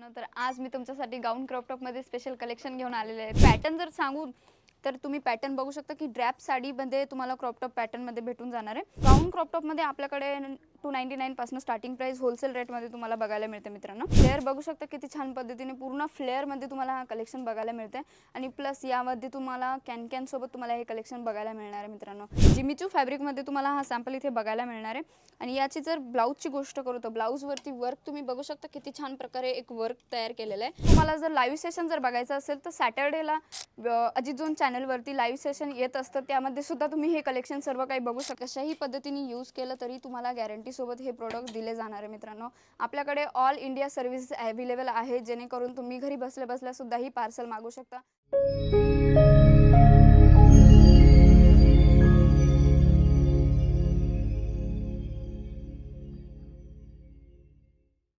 मित्रांनो तर आज मी तुमच्यासाठी गाऊन क्रॉप टॉपमध्ये स्पेशल कलेक्शन घेऊन आलेले आहे पॅटर्न जर सांगू तर तुम्ही पॅटर्न बघू शकता की ड्रॅप साडीमध्ये तुम्हाला क्रॉप टॉप पॅटर्नमध्ये भेटून जाणार आहे. गाऊन क्रॉपटॉपमध्ये आपल्याकडे टू नाईन्टी नाईनपासून स्टार्टिंग प्राईस होलसेल रेटमध्ये तुम्हाला बघायला मिळते मित्रांनो. फ्लेअर बघू शकता किती छान पद्धतीने पूर्ण फ्लेअरमध्ये तुम्हाला हा कलेक्शन बघायला मिळते. आणि प्लस यामध्ये तुम्हाला कॅन कॅनसोबत तुम्हाला हे कलेक्शन बघायला मिळणार आहे मित्रांनो. जिमीचू फॅब्रिकमध्ये तुम्हाला हा सॅम्पल इथे बघायला मिळणार आहे. आणि याची जर ब्लाऊजची गोष्ट करू तर ब्लाऊजवरती वर्क तुम्ही बघू शकता किती छान प्रकारे एक वर्क तयार केलेलं आहे. तुम्हाला जर लाईव्ह सेशन जर बघायचं असेल तर सॅटर्डेला अजित झोन चॅनलवरती लाईव्ह सेशन येत असतं. त्यामध्ये सुद्धा तुम्ही हे कलेक्शन सर्व काही बघू शकता. कशाही पद्धतीने यूज केलं तरी तुम्हाला गॅरंटी गॅरंटीसोबत हे प्रोडक्ट दिले जाणार आहे मित्रांनो. आपल्याकडे ऑल इंडिया सर्व्हिस अवेलेबल आहे जेणेकरून तुम्ही घरी बसल्या बसल्या सुद्धा ही पार्सल मागू शकता.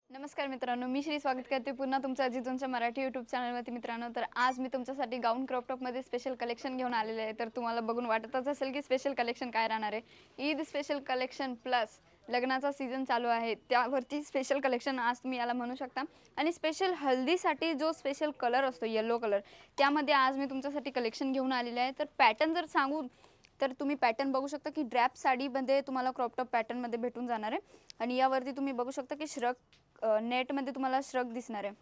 नमस्कार मित्रांनो मी श्री स्वागत करते पुन्हा तुमचं अजितूनच्या मराठी यूट्यूब चॅनलवरती मित्रांनो. तर आज मी तुमच्यासाठी गाऊन क्रॉप टॉपमध्ये स्पेशल कलेक्शन घेऊन आलेले आहे. तर तुम्हाला बघून वाटतच असेल की स्पेशल कलेक्शन काय राहणार आहे. ईद स्पेशल कलेक्शन प्लस लग्नाचा सीझन चालू आहे. त्यावरती स्पेशल कलेक्शन आज तुम्ही याला म्हणू शकता. आणि स्पेशल हल्दीसाठी जो स्पेशल कलर असतो येलो कलर त्यामध्ये आज मी तुमच्यासाठी कलेक्शन घेऊन आलेले आहे. तर पॅटर्न जर सांगू तर तुम्ही पॅटर्न बघू शकता की ड्रॅप साडीमध्ये तुम्हाला क्रॉप टॉप पॅटर्नमध्ये भेटून जाणार आहे. आणि यावरती तुम्ही बघू शकता की श्रग नेटमध्ये तुम्हाला श्रग दिसणार आहे.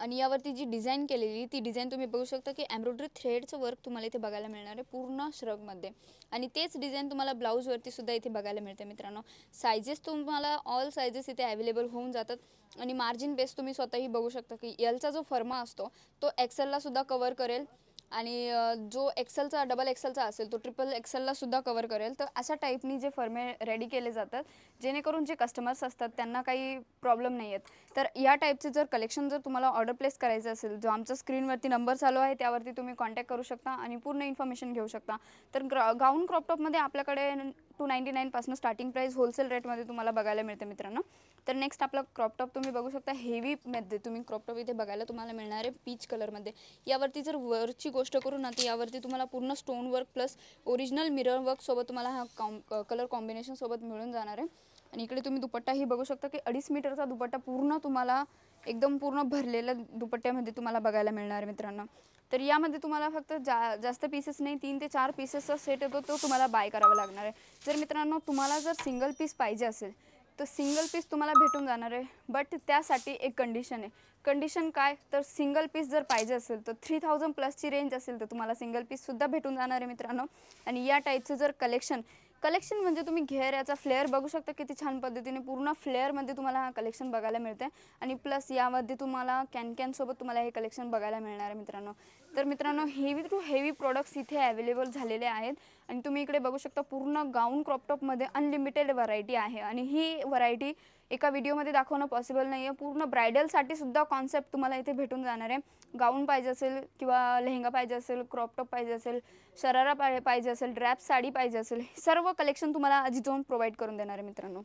आणि यावरती जी डिझाईन केलेली ती डिझाईन तुम्ही बघू शकता की एम्ब्रॉयडरी थ्रेडचं वर्क तुम्हाला इथे बघायला मिळणार आहे पूर्ण श्रगमध्ये. आणि तेच डिझाईन तुम्हाला ब्लाऊजवरती सुद्धा इथे बघायला मिळते मित्रांनो. सायझेस तुम्हाला ऑल सायझेस इथे अवेलेबल होऊन जातात. आणि मार्जिन बेस तुम्ही स्वतःही बघू शकता की एलचा जो फर्मा असतो तो एक्सेलला सुद्धा कवर करेल. आणि जो एक्सेलचा डबल एक्सेलचा असेल तो ट्रिपल एक्सेलला सुद्धा कवर करेल. तर अशा टाईपनी जे फर्मे रेडी केले जातात जेणेकरून जे कस्टमर्स असतात त्यांना काही प्रॉब्लेम नाही आहेत तर या टाईपचे जर कलेक्शन जर तुम्हाला ऑर्डर प्लेस करायचं असेल जो आमचा स्क्रीनवरती नंबर चालू आहे त्यावरती तुम्ही कॉन्टॅक्ट करू शकता आणि पूर्ण इन्फॉर्मेशन घेऊ शकता. तर ग्रा गाऊन क्रॉपटॉपमध्ये आपल्याकडे टू नाईन्टी नाईनपासून स्टार्टिंग प्राईस होलसेल रेटमध्ये तुम्हाला बघायला मिळते मित्रांनो. तर नेक्स्ट आपला क्रॉप टॉप तुम्ही बघू शकता हेवीमध्ये तुम्ही क्रॉप टॉप इथे बघायला तुम्हाला मिळणार आहे पीच कलरमध्ये यावरती जर वरची गोष्ट करू ना तर यावरती तुम्हाला पूर्ण stone work plus original mirror वर्कसोबत तुम्हाला हा कॉम कलर कॉम्बिनेशनसोबत मिळून जाणार आहे. आणि इकडे तुम्ही दुपट्टाही बघू शकता की अडीच मीटरचा दुपट्टा पूर्ण तुम्हाला एकदम पूर्ण भरलेल्या दुपट्ट्यामध्ये तुम्हाला बघायला मिळणार आहे मित्रांनो. तर यामध्ये तुम्हाला फक्त जा जास्त पीसेस नाही तीन ते चार पीसेसचा सेट येतो तो तुम्हाला बाय करावा लागणार आहे. जर मित्रांनो तुम्हाला जर सिंगल पीस पाहिजे असेल तर सिंगल पीस तुम्हाला भेटून जाणार आहे. बट त्यासाठी एक कंडिशन आहे. कंडिशन काय? तर सिंगल पीस जर पाहिजे असेल तर थ्री थाउजंड प्लसची रेंज असेल तर तुम्हाला सिंगल पीससुद्धा भेटून जाणार आहे मित्रांनो. आणि या टाईपचं जर कलेक्शन कलेक्शन म्हणजे तुम्ही घेर याचा फ्लेअर बघू शकता किती छान पद्धतीने. पूर्ण फ्लेअरमध्ये तुम्हाला हा कलेक्शन बघायला मिळते आणि प्लस यामध्ये तुम्हाला कॅन कॅनसोबत तुम्हाला हे कलेक्शन बघायला मिळणार आहे मित्रांनो. तर मित्रांनो हेवी टू हेवी प्रोडक्ट्स इथे अवेलेबल झालेले आहेत. आणि तुम्ही इकडे बघू शकता पूर्ण गाऊन क्रॉपटॉपमध्ये अनलिमिटेड व्हरायटी आहे. आणि ही व्हरायटी एका व्हिडिओमध्ये दाखवणं पॉसिबल नाही आहे पूर्ण ब्रायडलसाठी सुद्धा कॉन्सेप्ट तुम्हाला इथे भेटून जाणार आहे. गाऊन पाहिजे असेल किंवा लेहंगा पाहिजे असेल क्रॉपटॉप पाहिजे असेल शरारा पाहिजे असेल ड्रॅप साडी पाहिजे असेल हे सर्व कलेक्शन तुम्हाला अजिजोन प्रोव्हाइड करून देणार आहे मित्रांनो.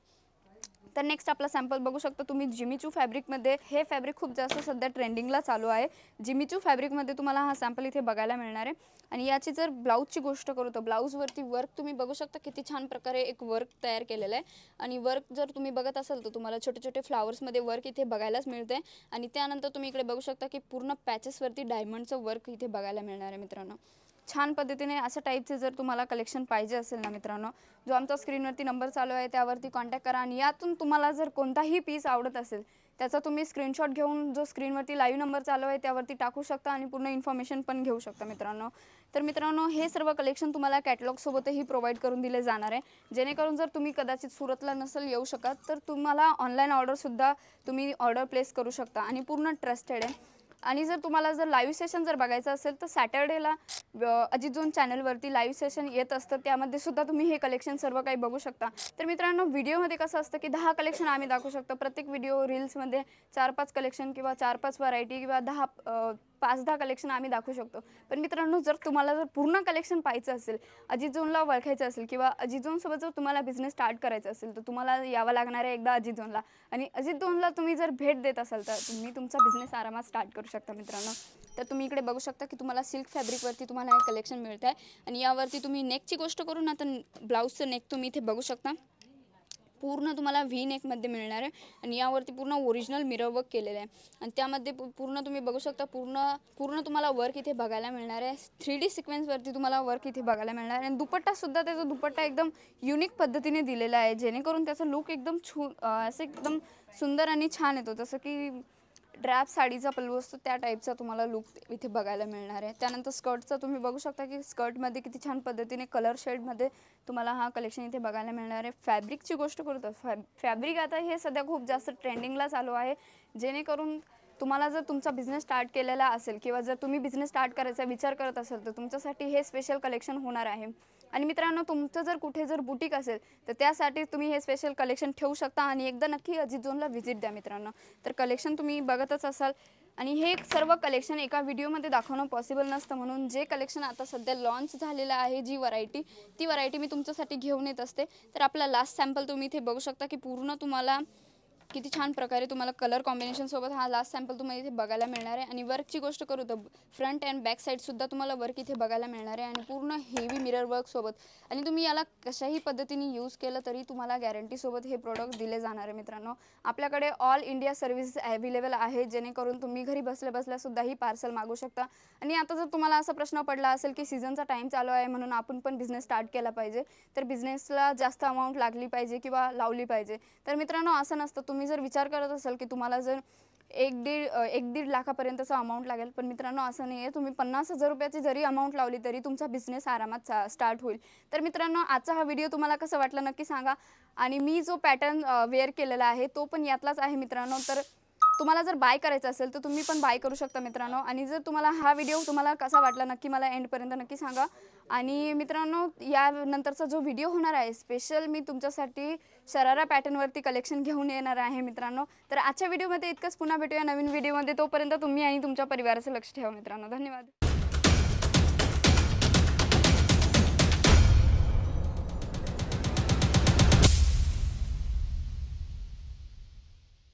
तर नेक्स्ट आपला सॅम्पल बघू शकता तुम्ही. जिमीचू फॅब्रिकमध्ये हे फॅब्रिक खूप जास्त सध्या ट्रेंडिंगला चालू आहे. जिमीचू फॅब्रिकमध्ये तुम्हाला हा सॅम्पल इथे बघायला मिळणार आहे. आणि याची जर ब्लाऊजची गोष्ट करू तर ब्लाऊजवरती वर्क तुम्ही बघू शकता किती छान प्रकारे एक वर्क तयार केलेलं आहे. आणि वर्क जर तुम्ही बघत असाल तर तुम्हाला छोटे छोटे फ्लावर्समध्ये वर्क इथे बघायलाच मिळते. आणि त्यानंतर तुम्ही इकडे बघू शकता की पूर्ण पॅचेसवरती डायमंडचं वर्क इथे बघायला मिळणार आहे मित्रांनो. छान पद्धतीने अशा टाईपचे जर तुम्हाला कलेक्शन पाहिजे असेल ना मित्रांनो जो आमचा स्क्रीनवरती नंबर चालू आहे त्यावरती कॉन्टॅक्ट करा आणि यातून तुम्हाला जर कोणताही पीस आवडत असेल त्याचा तुम्ही स्क्रीनशॉट घेऊन जो स्क्रीनवरती लाईव्ह नंबर चालू आहे त्यावरती टाकू शकता आणि पूर्ण इन्फॉर्मेशन पण घेऊ शकता मित्रांनो. तर मित्रांनो हे सर्व कलेक्शन तुम्हाला कॅटलॉगसोबतही प्रोव्हाइड करून दिले जाणार आहे. जेणेकरून जर तुम्ही कदाचित सुरतला नसेल येऊ शकत तर तुम्हाला ऑनलाईन ऑर्डरसुद्धा तुम्ही ऑर्डर प्लेस करू शकता आणि पूर्ण ट्रस्टेड आहे. आणि जर तुम्हाला जर लाईव्ह सेशन जर बघायचं असेल तर सॅटर्डेला अजित झोन चॅनलवरती लाईव्ह सेशन येत असतं त्यामध्ये सुद्धा तुम्ही हे कलेक्शन सर्व काही बघू शकता. तर मित्रांनो व्हिडिओमध्ये कसं असतं की दहा कलेक्शन आम्ही दाखवू शकतो. प्रत्येक व्हिडिओ रील्समध्ये चार पाच कलेक्शन किंवा चार पाच व्हरायटी किंवा दहा पाच दहा कलेक्शन आम्ही दाखवू शकतो. पण मित्रांनो जर तुम्हाला जर पूर्ण कलेक्शन पाहायचं असेल अजिजोनला ओळखायचं असेल किंवा अजिजोनसोबत जर तुम्हाला बिझनेस स्टार्ट करायचा असेल तर तुम्हाला यावं लागणार आहे एकदा अजिजोनला. आणि अजिझोनला तुम्ही जर भेट देत असाल तर तुम्ही तुमचा बिझनेस आरामात स्टार्ट करू शकता मित्रांनो. तर तुम्ही इकडे बघू शकता की तुम्हाला सिल्क फॅब्रिकवरती तुम्हाला हे कलेक्शन मिळत आहे आणि यावरती तुम्ही नेकची गोष्ट करू ना तर ब्लाऊजचं नेक तुम्ही इथे बघू शकता. पूर्ण तुम्हाला व्ही नेकमध्ये मिळणार आहे. आणि यावरती पूर्ण ओरिजिनल मिरर वर्क केलेलं आहे. आणि त्यामध्ये पूर्ण तुम्ही बघू शकता पूर्ण पूर्ण तुम्हाला वर्क इथे बघायला मिळणार आहे. थ्री डी सिक्वेन्सवरती तुम्हाला वर्क इथे बघायला मिळणार आहे. आणि दुपट्टासुद्धा त्याचा दुपट्टा एकदम युनिक पद्धतीने दिलेला आहे. जेणेकरून त्याचा लुक एकदम छू असं एकदम सुंदर आणि छान येतो. जसं की ड्रॅप साडीचा पल्लू असतो त्या टाईपचा तुम्हाला लुक इथे बघायला मिळणार आहे. त्यानंतर स्कर्टचा तुम्ही बघू शकता की स्कर्टमध्ये किती छान पद्धतीने कलर शेडमध्ये तुम्हाला हा कलेक्शन इथे बघायला मिळणार आहे. फॅब्रिकची गोष्ट करू फॅब फॅब्रिक आता हे सध्या खूप जास्त ट्रेंडिंगला चालू आहे. जेणेकरून तुम्हाला जर तुमचा बिझनेस स्टार्ट केलेला असेल किंवा जर तुम्ही बिझनेस स्टार्ट करायचा विचार करत असाल तर तुमच्यासाठी हे स्पेशल कलेक्शन होणार आहे. आणि मित्रांनो तुमचं जर कुठे जर बुटीक असेल तर त्यासाठी तुम्ही हे स्पेशल कलेक्शन ठेवू शकता आणि एकदा नक्की अजित झोनला व्हिजिट द्या मित्रांनो. तर कलेक्शन तुम्ही बघतच असाल. आणि हे सर्व कलेक्शन एका व्हिडिओमध्ये दाखवणं पॉसिबल नसतं म्हणून जे कलेक्शन आता सध्या लॉन्च झालेलं आहे जी व्हरायटी ती व्हरायटी मी तुमच्यासाठी घेऊन येत असते. तर आपला लास्ट सॅम्पल तुम्ही इथे बघू शकता की पूर्ण तुम्हाला किती छान प्रकारे तुम्हाला कलर कॉम्बिनेशन सोबत हा लास्ट सॅम्पल तुम्हाला इथे बघायला मिळणार आहे. आणि वर्कची गोष्ट करू तर फ्रंट अँड बॅक साईडसुद्धा तुम्हाला वर्क इथे बघायला मिळणार आहे. आणि पूर्ण हेवी मिरर वर्क सोबत. आणि तुम्ही याला कशाही पद्धतीने यूज केलं तरी तुम्हाला गॅरंटीसोबत हे प्रोडक्ट दिले जाणार आहे मित्रांनो. आपल्याकडे ऑल इंडिया सर्व्हिस अवेलेबल आहे. जेणेकरून तुम्ही घरी बसल्या बसल्या सुद्धा ही पार्सल मागू शकता. आणि आता जर तुम्हाला असा प्रश्न पडला असेल की सीझनचा टाईम चालू आहे म्हणून आपण पण बिझनेस स्टार्ट केला पाहिजे तर बिझनेसला जास्त अमाऊंट लागली पाहिजे किंवा लावली पाहिजे. तर मित्रांनो असं नसतं. तुम्ही जर विचार करत असाल की तुम्हाला जर एक दीड एक दीड लाखापर्यंतचा अमाऊंट लागेल पण मित्रांनो असं नाही आहे तुम्ही पन्नास हजार रुपयाची जरी अमाऊंट लावली तरी तुमचा बिझनेस आरामात स्टार्ट होईल. तर मित्रांनो आजचा हा व्हिडिओ तुम्हाला कसं वाटलं नक्की सांगा. आणि मी जो पॅटर्न वेअर केलेला आहे तो पण यातलाच आहे मित्रांनो. तर तुम्हाला जर बाय करायचं असेल तर तुम्ही पण बाय करू शकता मित्रांनो. आणि जर तुम्हाला हा व्हिडिओ तुम्हाला कसा वाटला नक्की मला एंडपर्यंत नक्की सांगा. आणि मित्रांनो यानंतरचा जो व्हिडिओ होणार आहे स्पेशल मी तुमच्यासाठी शरारा पॅटर्नवरती कलेक्शन घेऊन येणार आहे मित्रांनो. तर आजच्या व्हिडिओमध्ये इतकंच. पुन्हा भेटूया नवीन व्हिडिओमध्ये तोपर्यंत तुम्ही आणि तुमच्या परिवाराचं लक्ष ठेवा मित्रांनो. धन्यवाद.